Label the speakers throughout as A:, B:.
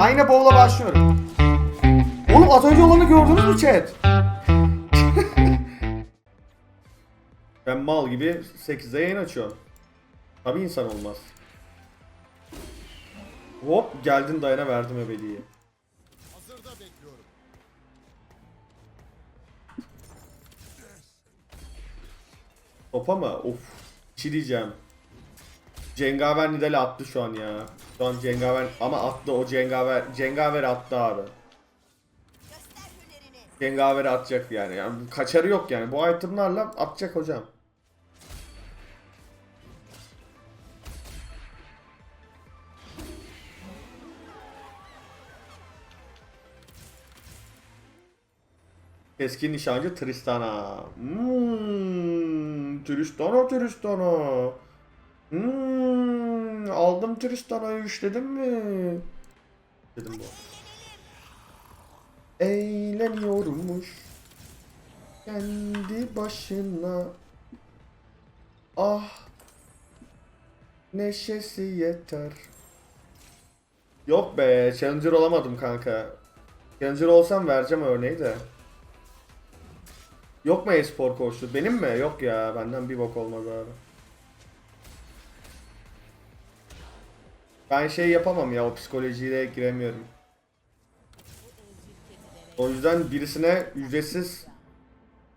A: Ben yine bowl'a başlıyorum. Oğlum az önce olanı gördünüz mü chat? ben mal gibi 8'de yayın açıyorum. Tabi insan olmaz. Hop geldin dayana verdim ebediyi.
B: Hazırda bekliyorum.
A: Topa mı? Of. Bir şey. Cengaver Nidal'i attı şu an ya. Şu Cengaver ama attı o Cengaver. Cengaver attı abi. Cengaver atacak yani. yani kaçarı yok yani. Bu itemlarla atacak hocam. Keskin nişancı Tristana. Hmm, Tristana Tristana. Hmm, aldım Tristana'yı işledim mi? Dedim bu. Eğleniyormuş kendi başına. Ah neşesi yeter. Yok be, challenger olamadım kanka. Challenger olsam vereceğim örneği de. Yok mu e-spor koçlu? Benim mi? Yok ya, benden bir bok olmaz abi. Ben şey yapamam ya, o psikolojiyle giremiyorum. O yüzden birisine ücretsiz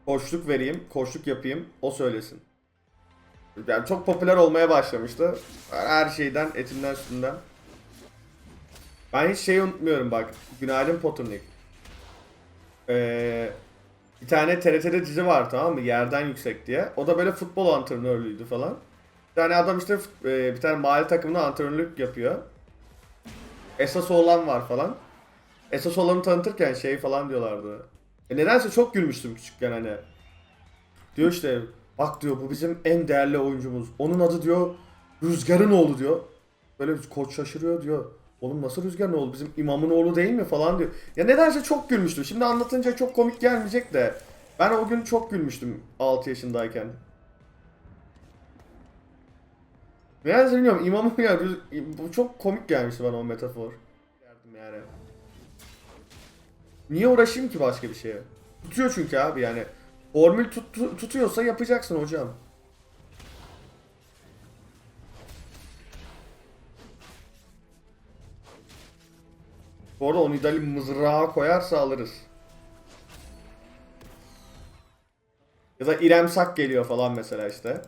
A: koçluk vereyim, koçluk yapayım, o söylesin. Yani çok popüler olmaya başlamıştı. Her şeyden, etinden, sütünden. Ben hiç şeyi unutmuyorum bak. Günaydın Potternik. Ee, bir tane TRT'de dizi var tamam mı? Yerden yüksek diye. O da böyle futbol antrenörlüydü falan. Bir tane adam işte e, bir tane mahalle takımına antrenörlük yapıyor. Esas oğlan var falan. Esas olanı tanıtırken şey falan diyorlardı. E nedense çok gülmüştüm küçükken hani. Diyor işte bak diyor bu bizim en değerli oyuncumuz. Onun adı diyor Rüzgar'ın oğlu diyor. Böyle koç şaşırıyor diyor. Oğlum nasıl Rüzgar'ın oğlu bizim imamın oğlu değil mi falan diyor. Ya nedense çok gülmüştüm. Şimdi anlatınca çok komik gelmeyecek de. Ben o gün çok gülmüştüm 6 yaşındayken. Nedense bilmiyorum imamın ya bu çok komik gelmişti bana o metafor. Yardım yani. Niye uğraşayım ki başka bir şeye? Tutuyor çünkü abi yani. Formül tut- tutuyorsa yapacaksın hocam. Bu arada o Nidal'i mızrağa koyarsa alırız. Ya da İrem Sak geliyor falan mesela işte.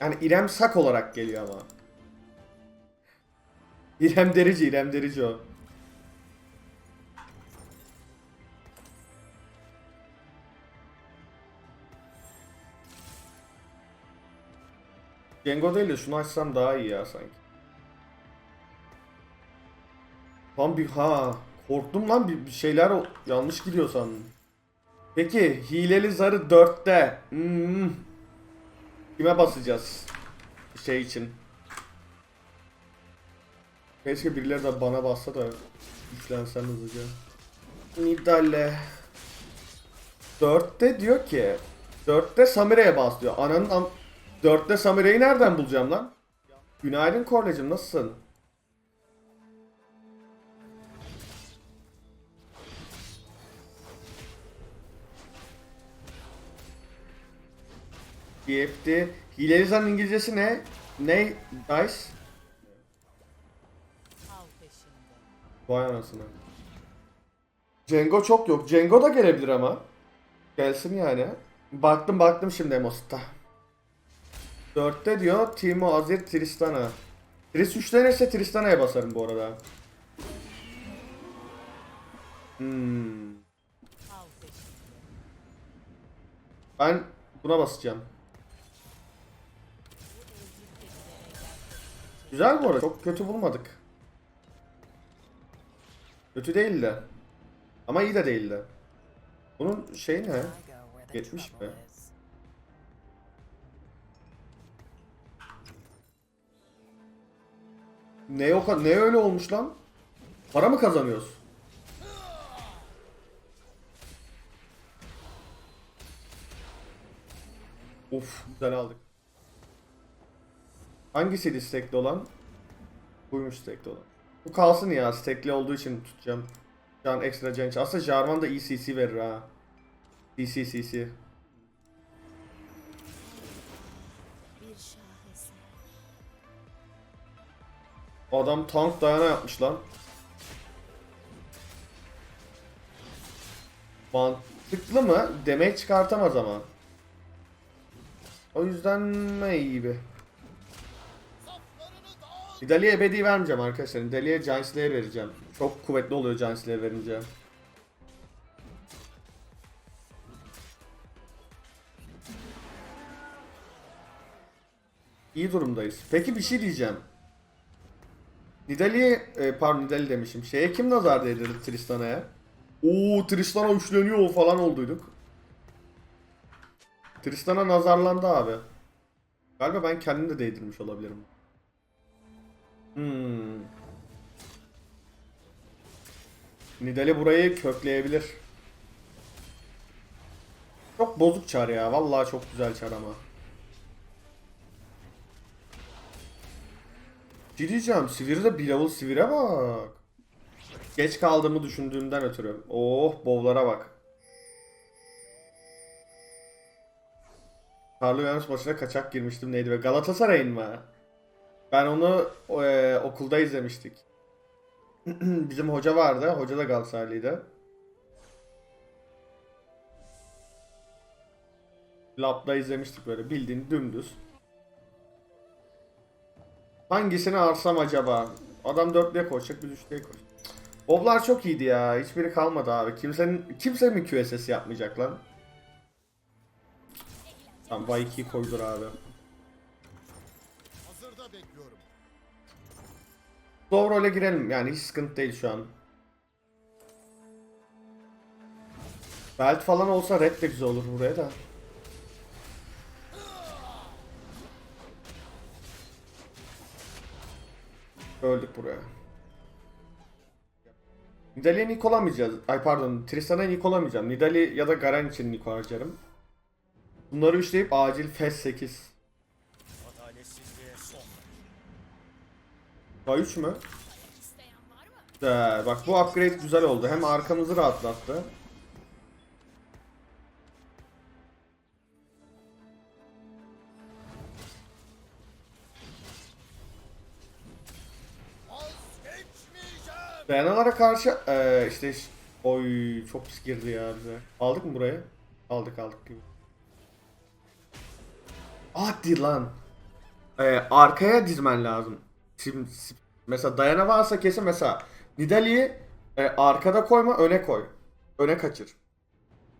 A: Yani İrem Sak olarak geliyor ama. İrem Derici, İrem Derici o. Gengo değil de şunu açsam daha iyi ya sanki. Lan bir ha korktum lan bir, bir şeyler yanlış gidiyor sandım. Peki hileli zarı 4'te. Hmm. Kime basacağız? Şey için. Keşke birileri de bana bassa da güçlensem hızlıca. Nidale. 4'te diyor ki 4'te Samire'ye bas diyor. Ananın am 4'te Samire'yi nereden bulacağım lan? Günaydın Kornacığım nasılsın? BF'di. Hileli Zar'ın İngilizcesi ne? Ne? Dice? Vay anasını. Cengo çok yok. Cengo da gelebilir ama. Gelsin yani. Baktım baktım şimdi Emos'ta. 4'te diyor Timo Azir Tristana. Tris 3 denirse Tristana'ya basarım bu arada. Hmm. Ben buna basacağım. Güzel bu arada. Çok kötü bulmadık. Kötü değildi. Ama iyi de değildi. Bunun şey ne? Geçmiş mi? Ne yok ne öyle olmuş lan? Para mı kazanıyoruz? Of güzel aldık. Hangisiydi stekli olan? Buymuş stekli olan. Bu kalsın ya. Stekli olduğu için tutacağım. Can ekstra can. için. Aslında Jarvan da ECC verir ha. CC CC.
C: Bir.
A: Adam tank dayana yapmış lan. Mantıklı mı? Demek çıkartamaz ama. O yüzden maybe.
B: Saflarını dağıt.
A: Nidalee'ye ebedi vermeyeceğim arkadaşlar. Nidalee'ye Giant Slayer vereceğim. Çok kuvvetli oluyor Giant Slayer verince. İyi durumdayız. Peki bir şey diyeceğim. Nidalee, e, pardon Nidalee demişim. Şeye kim nazar değdirdi Tristana'ya? Oo Tristana üçleniyor falan olduyduk. Tristana nazarlandı abi. Galiba ben kendim de değdirmiş olabilirim. Hmm. Nidale burayı kökleyebilir. Çok bozuk çar ya. Vallahi çok güzel çar ama. Bir şey. Sivir'de bir level Sivir'e bak. Geç kaldığımı düşündüğümden ötürü. Oh bovlara bak. Karlı Uyanış maçına kaçak girmiştim neydi ve Galatasaray'ın mı? Ben onu e, okulda izlemiştik. Bizim hoca vardı. Hoca da Galatasaraylıydı. Lab'da izlemiştik böyle bildiğin dümdüz. Hangisini arsam acaba? Adam dörtlüye koşacak, biz üçlüye koşacak. Boblar çok iyiydi ya. Hiçbiri kalmadı abi. Kimsenin kimse mi QSS yapmayacak lan? Tamam Y2'yi koydur abi. Doğru role girelim. Yani hiç sıkıntı değil şu an. Belt falan olsa red de güzel olur buraya da. Öldük buraya. Nidalee'ye Nick olamayacağız. Ay pardon, Tristan'a Nick olamayacağım. Nidalee ya da Garen için Nick harcarım. Bunları üçleyip acil FES 8. K3 mü? Güzel. Bak bu upgrade güzel oldu. Hem arkamızı rahatlattı. Dayananlara karşı ee, işte oy çok pis girdi ya bize. Aldık mı burayı? Aldık aldık gibi. Hadi lan. Ee, arkaya dizmen lazım. Şimdi s- mesela Dayana varsa kesin mesela Nidalee'yi e, arkada koyma öne koy. Öne kaçır.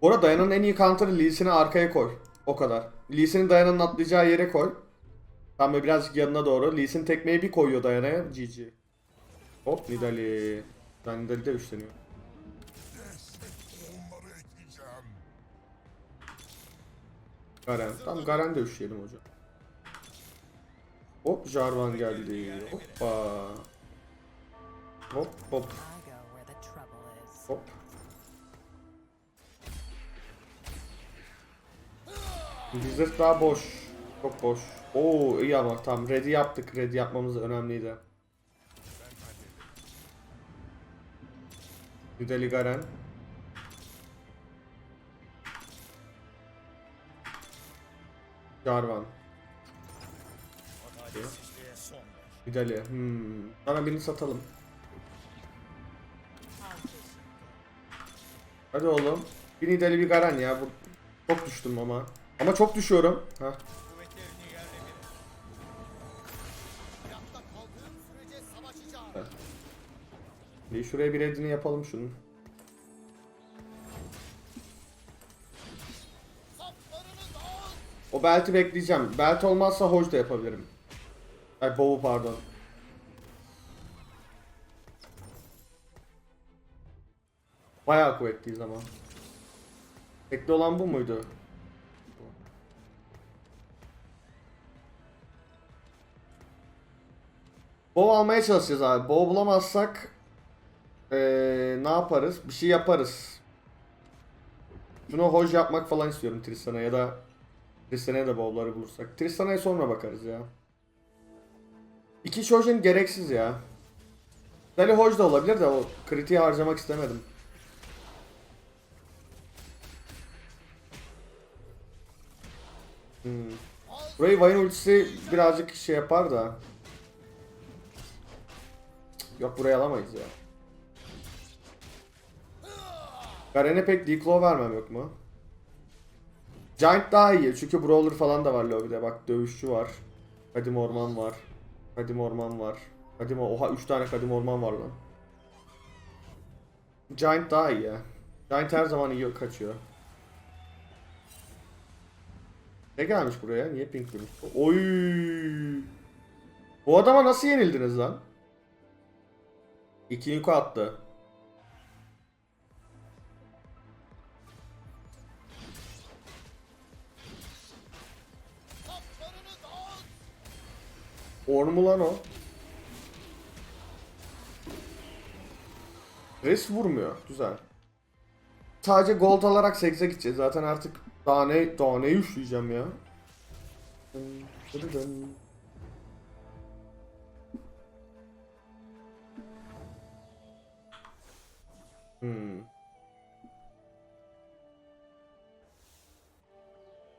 A: Bu arada Dayana'nın en iyi counter'ı Lee Sin'i arkaya koy. O kadar. Lee Sin'i Dayana'nın atlayacağı yere koy. Tam böyle birazcık yanına doğru. Lee Sin tekmeyi bir koyuyor Dayana'ya. GG. Hop Nidali. Ben Nidali de üçleniyor. Garen. Tam Garen de üçleyelim hocam. Hop Jarvan geldi. Hoppa. Hop hop hop. Wizard daha boş. Çok boş. Oo iyi ama tam ready yaptık. Ready yapmamız önemliydi. Nidali Garen. Jarvan.
B: Ver.
A: Nidali. Hmm. Bana birini satalım. Hadi oğlum. Bir Nidali bir Garen ya. Bu... Çok düştüm ama. Ama çok düşüyorum.
B: Yerle bir
A: şuraya bir edini yapalım şunun. O belti bekleyeceğim. Belt olmazsa hoş da yapabilirim. Ay bowu pardon. Bayağı kuvvetliyiz ama. Tekli olan bu muydu? Bow almaya çalışacağız abi. Bow bulamazsak eee, ne yaparız? Bir şey yaparız. Şunu hoj yapmak falan istiyorum Tristan'a ya da Tristan'a da bowl'ları bulursak. Tristan'a sonra bakarız ya. İki Shojin gereksiz ya. Dali hoş da olabilir de o kritiği harcamak istemedim. Hmm. Burayı Vayne ultisi birazcık şey yapar da. Yok burayı alamayız ya. Garen'e pek declaw vermem yok mu? Giant daha iyi çünkü Brawler falan da var lobide. Bak dövüşçü var. Kadim Orman var. Kadim Orman var. Kadim Oha 3 tane Kadim Orman var lan. Giant daha iyi ya. Giant her zaman iyi kaçıyor. Ne gelmiş buraya? Niye pink demiş? Oy! Bu adama nasıl yenildiniz lan? İki Niko attı. Or mu lan o? Res vurmuyor. Güzel. Sadece gold alarak 8'e gideceğiz. Zaten artık daha ne, daha ne üşüyeceğim ya. Hmm.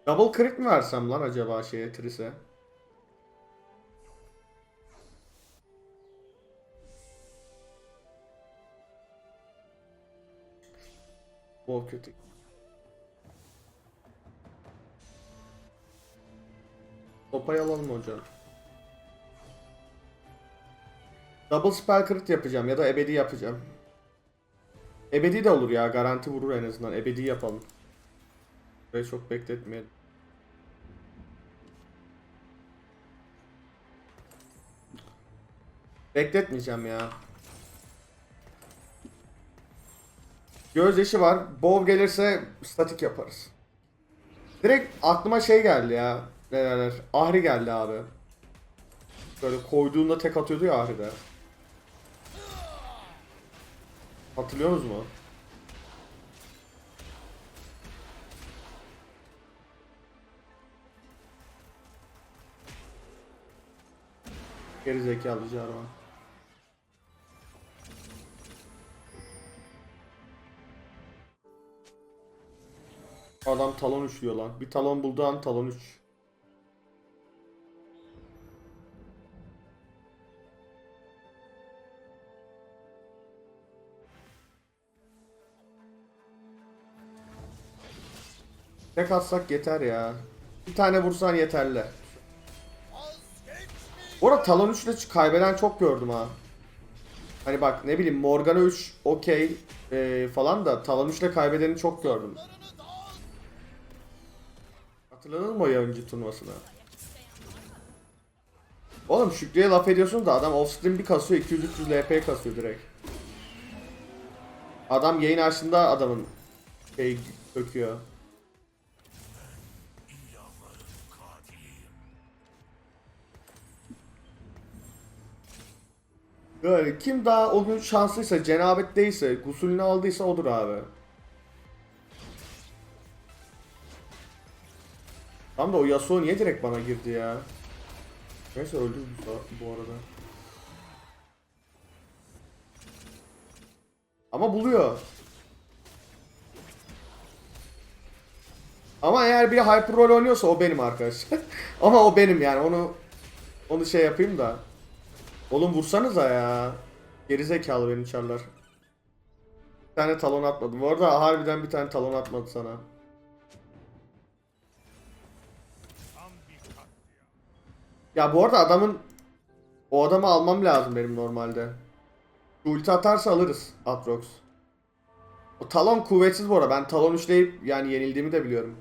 A: Double crit mi versem lan acaba şeye Tris'e? Bu kötü. Topayı alalım hocam. Double spell crit yapacağım ya da ebedi yapacağım. Ebedi de olur ya garanti vurur en azından ebedi yapalım. Burayı çok bekletmeyelim. Bekletmeyeceğim ya. Gözyaşı var. Bow gelirse statik yaparız. Direkt aklıma şey geldi ya. Ne derler? Ahri geldi abi. Böyle koyduğunda tek atıyordu ya Ahri'de. Hatırlıyorsunuz mu? Geri zekalı Jarvan. Adam talon üçlüyor lan. Bir talon bulduğu an talon 3. Tek atsak yeter ya. Bir tane vursan yeterli. Arada talon 3 ile kaybeden çok gördüm ha. Hani bak ne bileyim Morgana 3 okey ee, falan da talon 3 ile kaybedeni çok gördüm. Hatırladın mı o yayıncı turnuvasını? Oğlum Şükrü'ye laf ediyorsun da adam offstream bir kasıyor 200-300 LP kasıyor direkt. Adam yayın açtığında adamın şey döküyor. Böyle kim daha o gün şanslıysa, cenabetteyse, gusülünü aldıysa odur abi. Tam da o Yasuo niye direkt bana girdi ya? Neyse öldü bu, arada. Ama buluyor. Ama eğer bir hyper rol oynuyorsa o benim arkadaş. Ama o benim yani onu onu şey yapayım da. Oğlum vursanıza ya. Gerizekalı beni çarlar. Bir tane talon atmadı. Bu arada harbiden bir tane talon atmadı sana. Ya bu arada adamın o adamı almam lazım benim normalde. Ulti atarsa alırız Atrox. O talon kuvvetsiz bu arada. Ben talon üçleyip yani yenildiğimi de biliyorum.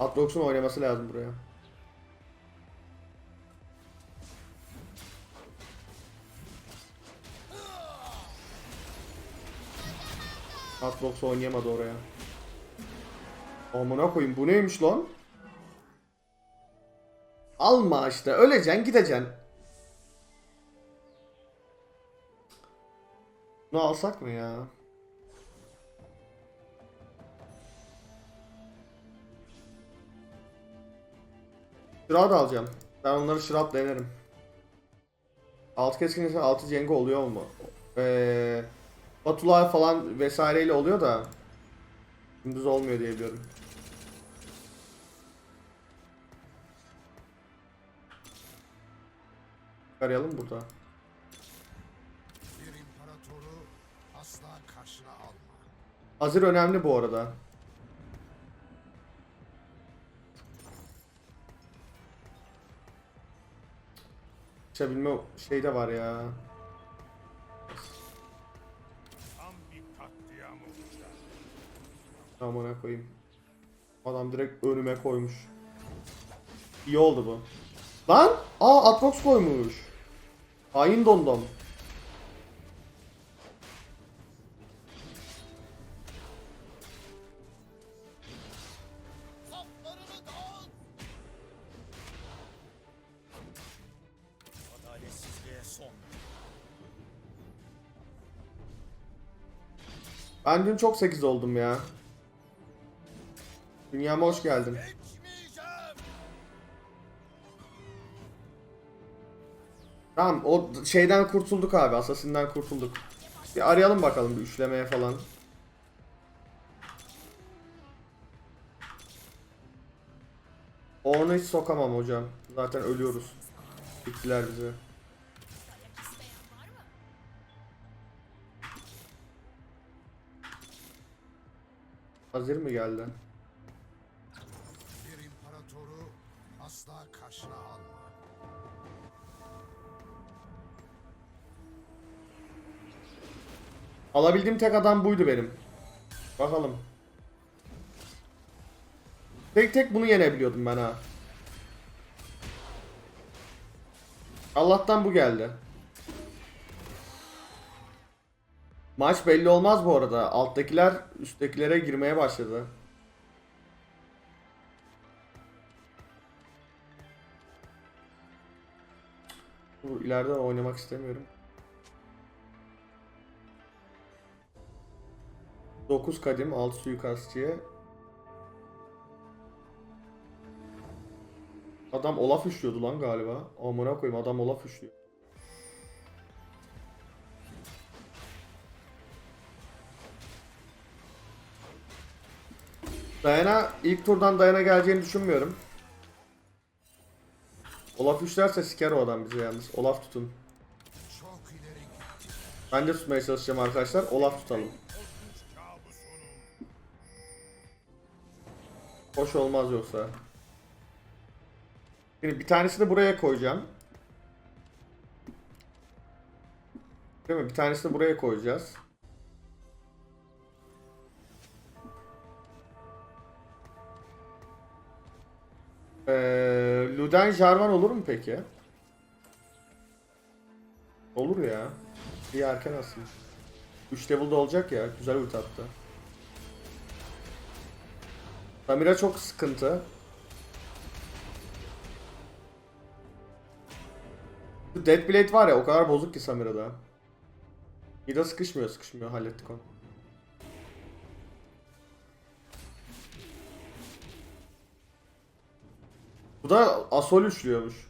A: Atrox'un oynaması lazım buraya. Atrox oynayamadı oraya. Amına koyayım bu neymiş lan? Alma işte öleceksin gideceksin. Bunu alsak mı ya? Şırap da alacağım. Ben onları şırapla yenerim. Altı keskin insan altı Cengo oluyor mu? Ee, Batular falan vesaireyle oluyor da gündüz olmuyor diye biliyorum. Arayalım burada.
B: Bir imparatoru asla karşına alma.
A: Azir önemli bu arada. Çabilme şey de var ya.
B: Tam bir katliam olacak.
A: Amına koyayım. Adam direkt önüme koymuş. İyi oldu bu. Lan! Aa Atmox koymuş. Hain dondom. Ben dün çok 8 oldum ya. Dünyama hoş geldin. Tamam o şeyden kurtulduk abi. Asasinden kurtulduk. Bir arayalım bakalım bir üçlemeye falan. Onu hiç sokamam hocam. Zaten ölüyoruz. Bittiler bize. Hazır mı geldi?
B: Bir imparatoru asla karşına alma.
A: Alabildiğim tek adam buydu benim. Bakalım. Tek tek bunu yenebiliyordum ben ha. Allah'tan bu geldi. Maç belli olmaz bu arada. Alttakiler üsttekilere girmeye başladı. Bu ileride oynamak istemiyorum. 9 kadim 6 suikastçıya. Adam Olaf üşlüyordu lan galiba. Amına koyayım adam Olaf üşlüyor. Dayana ilk turdan Dayana geleceğini düşünmüyorum. Olaf üşlerse siker o adam bizi yalnız. Olaf tutun. Ben de tutmaya çalışacağım arkadaşlar. Olaf tutalım. Hoş olmaz yoksa. Şimdi bir tanesini buraya koyacağım. Değil mi? Bir tanesini buraya koyacağız. Ee, Luden Jarvan olur mu peki? Olur ya. Bir erken aslında. 3 level'da olacak ya. Güzel ulti attı. Samira çok sıkıntı. Şu Deathblade var ya o kadar bozuk ki Samira'da. Mida sıkışmıyor sıkışmıyor hallettik onu. Bu da Asol üçlüyormuş.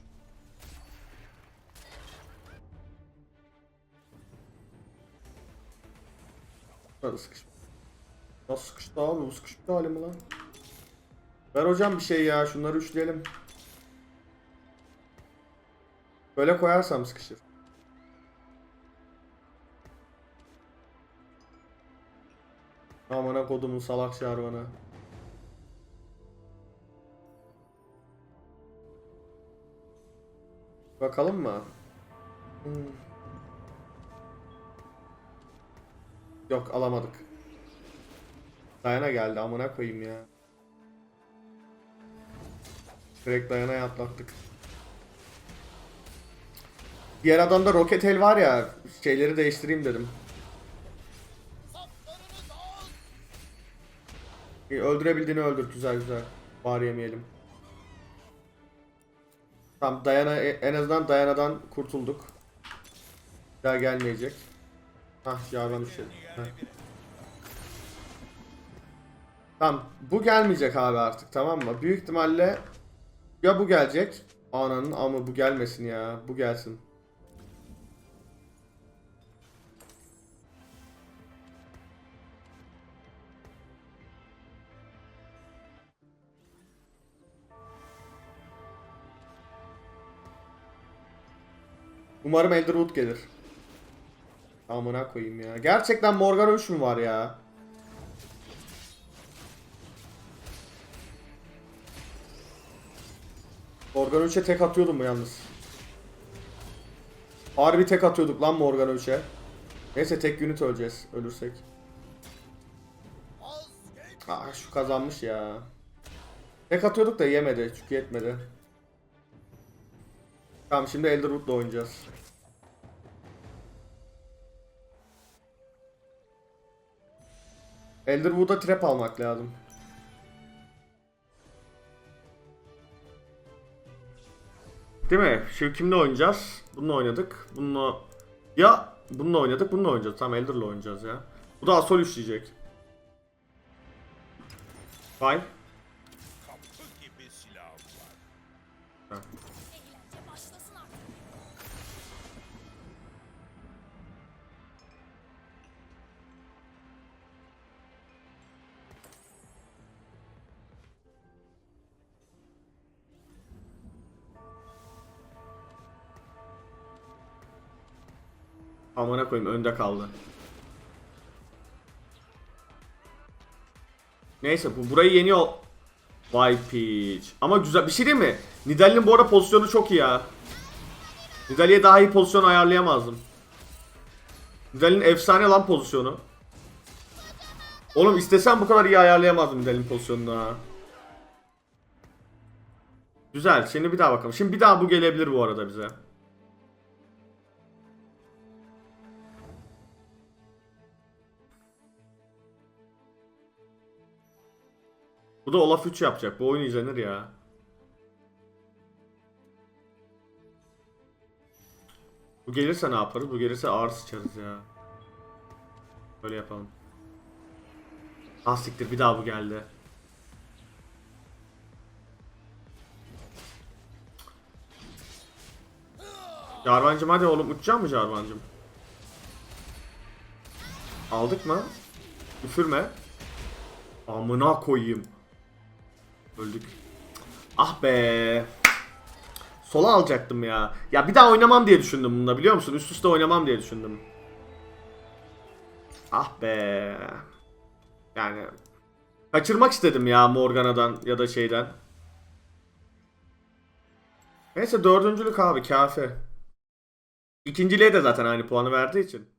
A: Nasıl sıkıştı abi? Bu sıkıştı hali mi lan? Ver hocam bir şey ya. Şunları üçleyelim. Böyle koyarsam sıkışır. Amına kodumun salak şarvanı. Bakalım mı? Hmm. Yok alamadık. Dayana geldi amına koyayım ya. Direkt dayanaya atlattık. Diğer adamda roket el var ya şeyleri değiştireyim dedim. İyi, Öldürebildiğini öldür güzel güzel. Var yemeyelim. Tamam Dayana en azından Dayana'dan kurtulduk. Daha gelmeyecek. Hah Jarvan düştü. Heh. Tamam bu gelmeyecek abi artık tamam mı? Büyük ihtimalle ya bu gelecek. Ananın ama bu gelmesin ya. Bu gelsin. Umarım Elderwood gelir. Amına koyayım ya. Gerçekten Morgan 3 mü var ya? Morgana 3'e tek atıyordum mu yalnız? Harbi tek atıyorduk lan Morgana 3'e. Neyse tek unit öleceğiz ölürsek. Aa şu kazanmış ya. Tek atıyorduk da yemedi çünkü yetmedi. Tamam şimdi Elderwood'la oynayacağız. Elderwood'a trap almak lazım. Değil mi? Şimdi kimle oynayacağız? Bununla oynadık. Bununla... Ya bununla oynadık, bununla oynayacağız. Tamam Elder'la oynayacağız ya. Bu da Asol işleyecek. Fine. Koyayım önde kaldı. Neyse bu burayı yeniyor. Vay Peach. Ama güzel bir şey değil mi? Nidalee'nin bu arada pozisyonu çok iyi ya. Nidalee'ye daha iyi pozisyon ayarlayamazdım. Nidalee'nin efsane lan pozisyonu. Oğlum istesem bu kadar iyi ayarlayamazdım Nidalee'nin pozisyonunu ha. Güzel. Şimdi bir daha bakalım. Şimdi bir daha bu gelebilir bu arada bize. Bu da Olaf 3 yapacak. Bu oyun izlenir ya. Bu gelirse ne yaparız? Bu gelirse ağır sıçarız ya. Böyle yapalım. Ah siktir bir daha bu geldi. Jarvancım hadi oğlum uçacak mı Jarvancım? Aldık mı? Üfürme. Amına koyayım. Öldük. Ah be. Sola alacaktım ya. Ya bir daha oynamam diye düşündüm bunda biliyor musun? Üst üste oynamam diye düşündüm. Ah be. Yani kaçırmak istedim ya Morgana'dan ya da şeyden. Neyse dördüncülük abi kafi. İkinciliğe de zaten aynı puanı verdiği için.